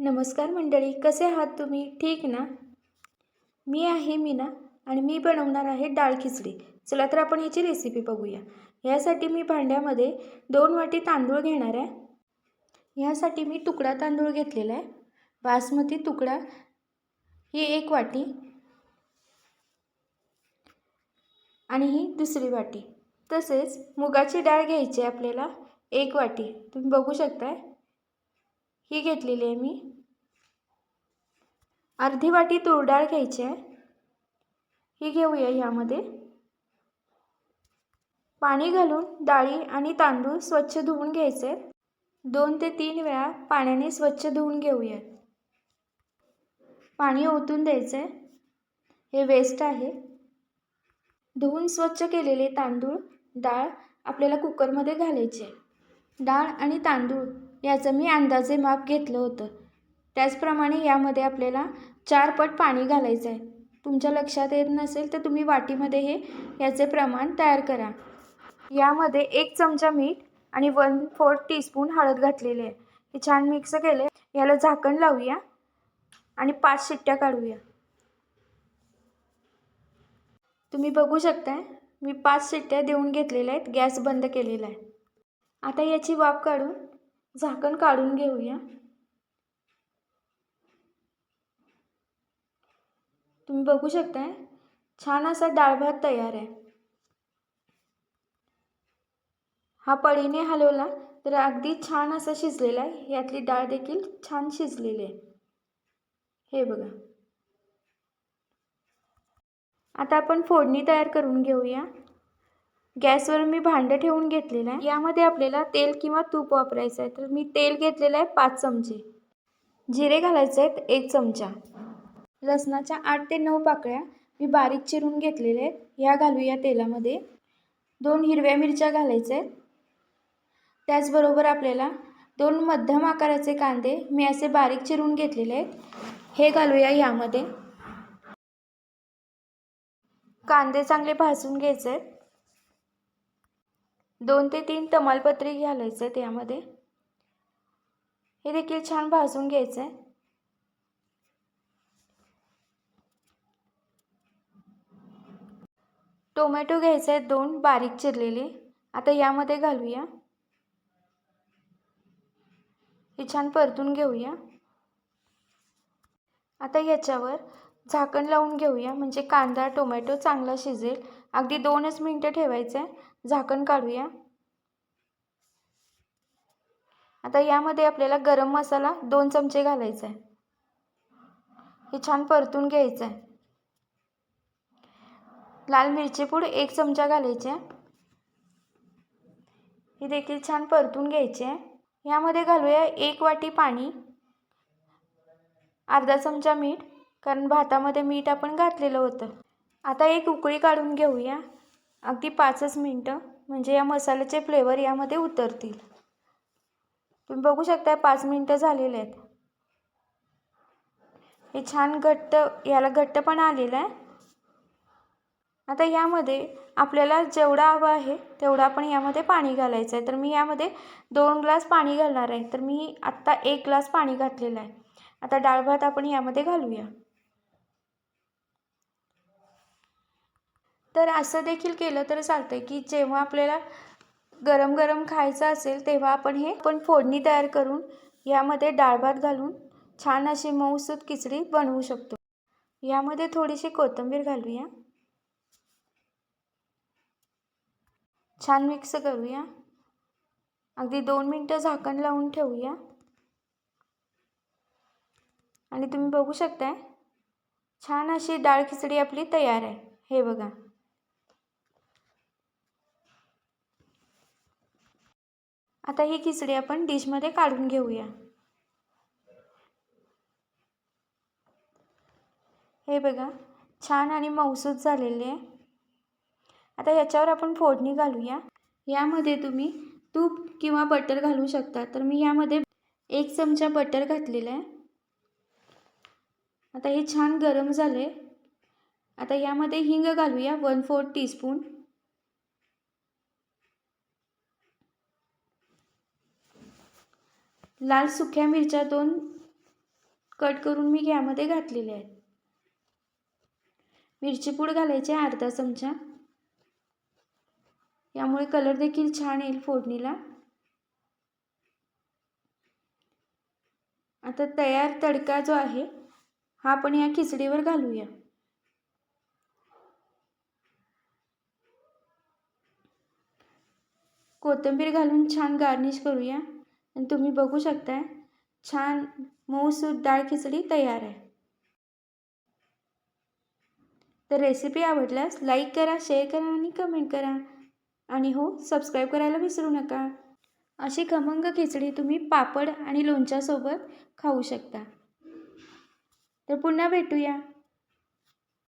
नमस्कार मंडळी कसे आहात तुम्ही? ठीक ना? मी आहे मीना आणि मी बनवणार आहे डाळ खिचडी. चला तर आपण ह्याची रेसिपी बघूया. ह्यासाठी मी भांड्यामध्ये दोन वाटी तांदूळ घेणार आहे. ह्यासाठी मी तुकडा तांदूळ घेतलेला आहे. बासमती तुकडा ही एक वाटी आणि ही दुसरी वाटी. तसेच मुगाची डाळ घ्यायची आहे आपल्याला एक वाटी. तुम्ही बघू शकताय. ही घेतलेली आहे मी. अर्धी वाटी तूर डाळ घ्यायची आहे. ही घेऊया ह्यामध्ये पाणी घालून डाळी आणि तांदूळ स्वच्छ धुवून घ्यायचे दोन ते तीन वेळा पाण्याने स्वच्छ धुवून घेऊयात पाणी ओतून द्यायचं आहे. हे वेस्ट आहे. धुवून स्वच्छ केलेले तांदूळ डाळ आपल्याला कुकरमध्ये घालायचे डाळ आणि तांदूळ याचं मी अंदाजे माप घेतलं होतं. त्याचप्रमाणे यामध्ये आपल्याला चार पट पाणी घालायचं आहे. तुमच्या लक्षात येत नसेल तर तुम्ही वाटीमध्ये हे याचे प्रमाण तयार करा. यामध्ये एक चमचा मीठ आणि वन फोर्थ टीस्पून हळद घातलेली आहे. हे छान मिक्स केले याला झाकण लावूया आणि पाच शिट्ट्या काढूया. तुम्ही बघू शकताय मी पाच शिट्ट्या देऊन घेतलेल्या आहेत गॅस बंद केलेला आहे. आता याची वाफ काढून झाकण काढून घेऊया. तुम्ही बघू शकताय छान असा डाळ भात तयार आहे. हा पळीने हलवला तर अगदी छान असा शिजलेला आहे. यातली डाळ देखील छान शिजलेली आहे. हे बघा. आता आपण फोडणी तयार करून घेऊया. गॅसवर मी भांडं ठेवून घेतलेलं आहे. यामध्ये आपल्याला तेल किंवा तूप वापरायचं आहे. तर मी तेल घेतलेलं आहे पाच चमचे. जिरे घालायचे आहेत एक चमचा. लसणाच्या आठ ते नऊ पाकळ्या मी बारीक चिरून घेतलेल्या आहेत. ह्या घालूया तेलामध्ये. दोन हिरव्या मिरच्या घालायच्या आहेत. त्याचबरोबर आपल्याला दोन मध्यम आकाराचे कांदे मी असे बारीक चिरून घेतलेले आहेत. हे घालूया यामध्ये. कांदे चांगले भाजून घ्यायचे आहेत. दोन ते तीन तमालपत्री घालायचे आहेत यामध्ये हे देखील छान भाजून घ्यायचं. आहे टोमॅटो घ्यायचे आहेत दोन बारीक चिरलेले. आता यामध्ये घालूया. हे छान परतून घेऊया. आता याच्यावर झाकण लावून घेऊया म्हणजे कांदा टोमॅटो चांगला शिजेल. अगदी दोनच मिनटं ठेवायचं आहे झाकण काढूया. आता यामध्ये आपल्याला गरम मसाला दोन चमचे घालायचा आहे हे छान परतून घ्यायचं आहे लाल मिरची पूड एक चमचा घालायची. आहे ही देखील छान परतून घ्यायची. आहे यामध्ये घालूया एक वाटी पाणी. अर्धा चमचा मीठ कारण भातामध्ये मीठ आपण घातलेलं होतं. आता एक उकळी काढून घेऊया. अगदी पाचच मिनटं. म्हणजे या मसाल्याचे फ्लेवर यामध्ये उतरतील. तुम्ही बघू शकता पाच मिनटं झालेले आहेत. हे छान घट्ट याला घट्टपणा आलेलं आहे. आता यामध्ये आपल्याला जेवढा हवा आहे तेवढा आपण यामध्ये पाणी घालायचं आहे. तर मी यामध्ये दोन ग्लास पाणी घालणार आहे. तर मी आत्ता एक ग्लास पाणी घातलेलं आहे. आता डाळ भात आपण यामध्ये घालूया. तर असं देखील केलं तर चालतं आहे की जेव्हा आपल्याला गरम गरम खायचं असेल तेव्हा आपण हे पण फोडणी तयार करून यामध्ये डाळ भात घालून छान अशी मऊसूत खिचडी बनवू शकतो. यामध्ये थोडीशी कोथिंबीर घालूया. छान मिक्स करूया. अगदी दोन मिनटं झाकण लावून ठेवूया. आणि तुम्ही बघू शकताय छान अशी डाळ खिचडी आपली तयार आहे. हे बघा. आता ही खिचडी आपण डिशमध्ये काढून घेऊया. हे बघा छान आणि मऊसूत झालेले आहे. आता याच्यावर आपण फोडणी घालूया. यामध्ये तुम्ही तूप किंवा बटर घालू शकता. तर मी यामध्ये एक चमचा बटर घातलेला आहे. आता हे छान गरम झाले आता यामध्ये हिंग घालूया वन फोर्थ टीस्पून. लाल सुक्या मिरच्या दोन कट करून मी यामध्ये घातलेले आहेत. मिरची पूड घालायची आहे अर्धा चमचा. यामुळे कलर देखील छान येईल फोडणीला. आता तयार तडका जो आहे हा आपण या खिचडीवर घालूया. कोथिंबीर घालून छान गार्निश करूया. आणि तुम्ही बघू शकताय छान मऊसूत डाळ खिचडी तयार आहे. तर रेसिपी आवडल्यास लाईक करा शेअर करा आणि कमेंट करा. आणि हो सबस्क्राईब करायला विसरू नका. अशी खमंग खिचडी तुम्ही पापड आणि लोणच्यासोबत खाऊ शकता. तर पुन्हा भेटूया.